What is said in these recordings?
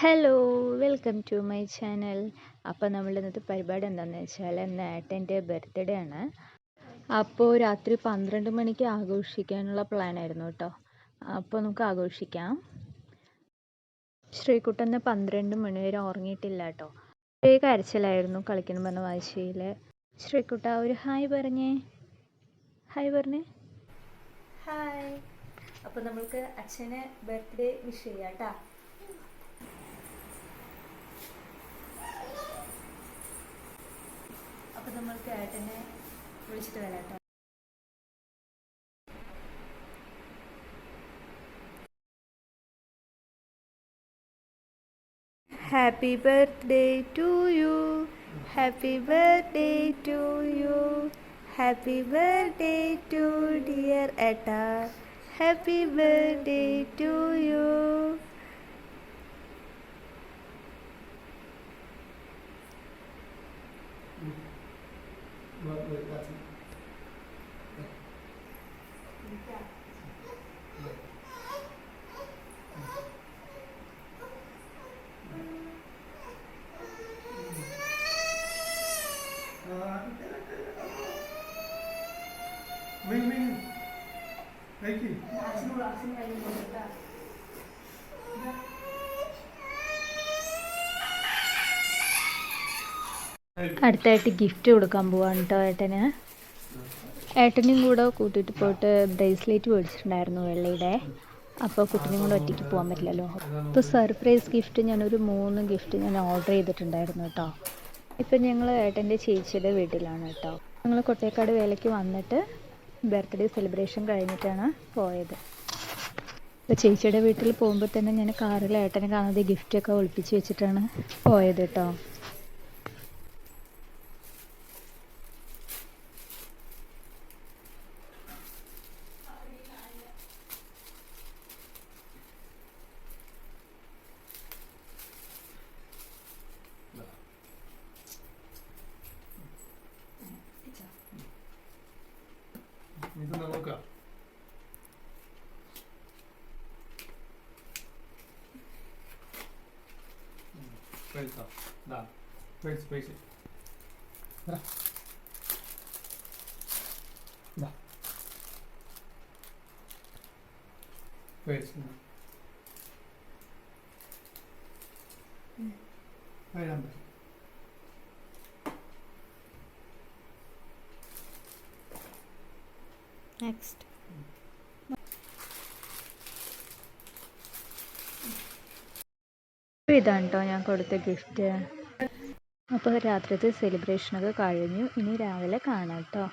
Hello welcome to my channel അപ്പോൾ നമ്മൾ ഇന്നത്തെ പരിപാടി എന്താണെന്ന് വെച്ചാൽ ഇന്ന് ഏട്ടന്റെ ബർത്ത്ഡേ ആണ്. അപ്പോൾ രാത്രി പന്ത്രണ്ട് മണിക്ക് ആഘോഷിക്കാനുള്ള പ്ലാൻ ആയിരുന്നു കേട്ടോ. അപ്പോൾ നമുക്ക് ആഘോഷിക്കാം. ശ്രീകുട്ടന്ന് പന്ത്രണ്ട് മണി വരെ ഉറങ്ങിയിട്ടില്ല കേട്ടോ. ഒരേ കരച്ചിലായിരുന്നു കളിക്കണം പറഞ്ഞ വാശിയിൽ. ശ്രീകുട്ട ഒരു ഹായ് പറഞ്ഞേ. ഹായ് പറഞ്ഞേ. ഹായ് അപ്പോൾ നമ്മൾക്ക് അച്ഛനെ ബർത്ത്ഡേ വിഷ് ചെയ്യാം കേട്ടോ. അപ്പോൾ നമ്മൾക്ക് ഏട്ടനെ വിളിച്ചിട്ട് വരാം കേട്ടോ. Happy birthday to you happy birthday to you happy birthday to dear ഏട്ട ഹാപ്പി ബർത്ത്ഡേ ടു യു അടുത്തായിട്ട് ഗിഫ്റ്റ് കൊടുക്കാൻ പോവാണ് കേട്ടോ ഏട്ടന്. ഏട്ടനെയും കൂടെ കൂട്ടിയിട്ട് പോയിട്ട് ബ്രേസ്ലെറ്റ് മേടിച്ചിട്ടുണ്ടായിരുന്നു വെള്ളയുടെ. അപ്പോൾ കുട്ടിനെയും കൂടെ ഒറ്റയ്ക്ക് പോകാൻ പറ്റില്ലല്ലോ. അപ്പോൾ സർപ്രൈസ് ഗിഫ്റ്റ് ഞാനൊരു മൂന്ന് ഗിഫ്റ്റ് ഞാൻ ഓർഡർ ചെയ്തിട്ടുണ്ടായിരുന്നു കേട്ടോ ഇപ്പം ഞങ്ങൾ ഏട്ടന്റെ ചേച്ചിയുടെ വീട്ടിലാണ് കേട്ടോ ഞങ്ങൾ കൊട്ടേക്കാട് വേലയ്ക്ക് വന്നിട്ട് ബർത്ത്ഡേ സെലിബ്രേഷൻ കഴിഞ്ഞിട്ടാണ് പോയത്. അപ്പോൾ ചേച്ചിയുടെ വീട്ടിൽ പോകുമ്പോൾ തന്നെ ഞാൻ കാറിൽ ഏട്ടനെ കാണാതെ ഗിഫ്റ്റൊക്കെ ഒളിപ്പിച്ച് വെച്ചിട്ടാണ് പോയത് കേട്ടോ Felta. Da. Felți, felți. Da. Da. Felți, da. Next. Mm. ഇതാണ് കേട്ടോ ഞാൻ കൊടുത്ത ഗിഫ്റ്റ്. അപ്പോൾ രാത്രിത്തെ സെലിബ്രേഷനൊക്കെ കഴിഞ്ഞു. ഇനി രാവിലെ കാണാം കേട്ടോ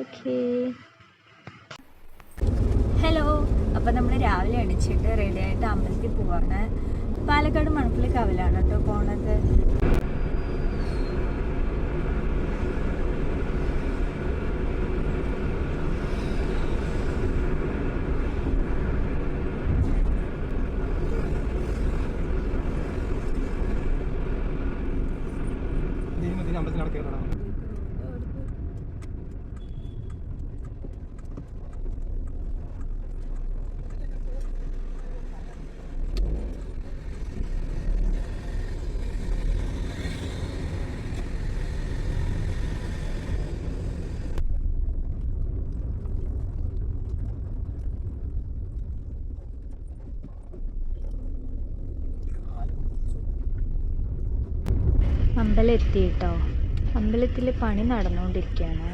ഓക്കേ ഹലോ അപ്പോൾ നമ്മൾ രാവിലെ എണീച്ചിട്ട് റെഡി ആയിട്ട് അമ്പലത്തിൽ പോവാണ്. പാലക്കാട് മണപ്പള്ളി കവലാണ് കേട്ടോ പോണത് ഇതിന് അമ്പലത്തിന് അമ്പലം എത്തി കേട്ടോ അമ്പലത്തിൽ പണി നടന്നുകൊണ്ടിരിക്കുകയാണ്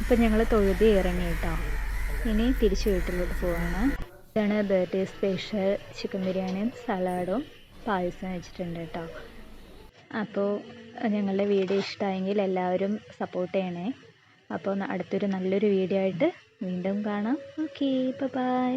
ഇപ്പം ഞങ്ങൾ തൊഴുതി ഇറങ്ങി കേട്ടോ ഇനി തിരിച്ച് വീട്ടിലോട്ട് പോവാണ്. ഇതാണ് ബർത്ത്ഡേ സ്പെഷ്യൽ ചിക്കൻ ബിരിയാണിയും സലാഡും പായസം വെച്ചിട്ടുണ്ട് കേട്ടോ. അപ്പോൾ ഞങ്ങളുടെ വീഡിയോ ഇഷ്ടമായെങ്കിൽ എല്ലാവരും സപ്പോർട്ട് ചെയ്യണേ. അപ്പോൾ അടുത്തൊരു നല്ലൊരു വീഡിയോ ആയിട്ട് വീണ്ടും കാണാം. Okay bye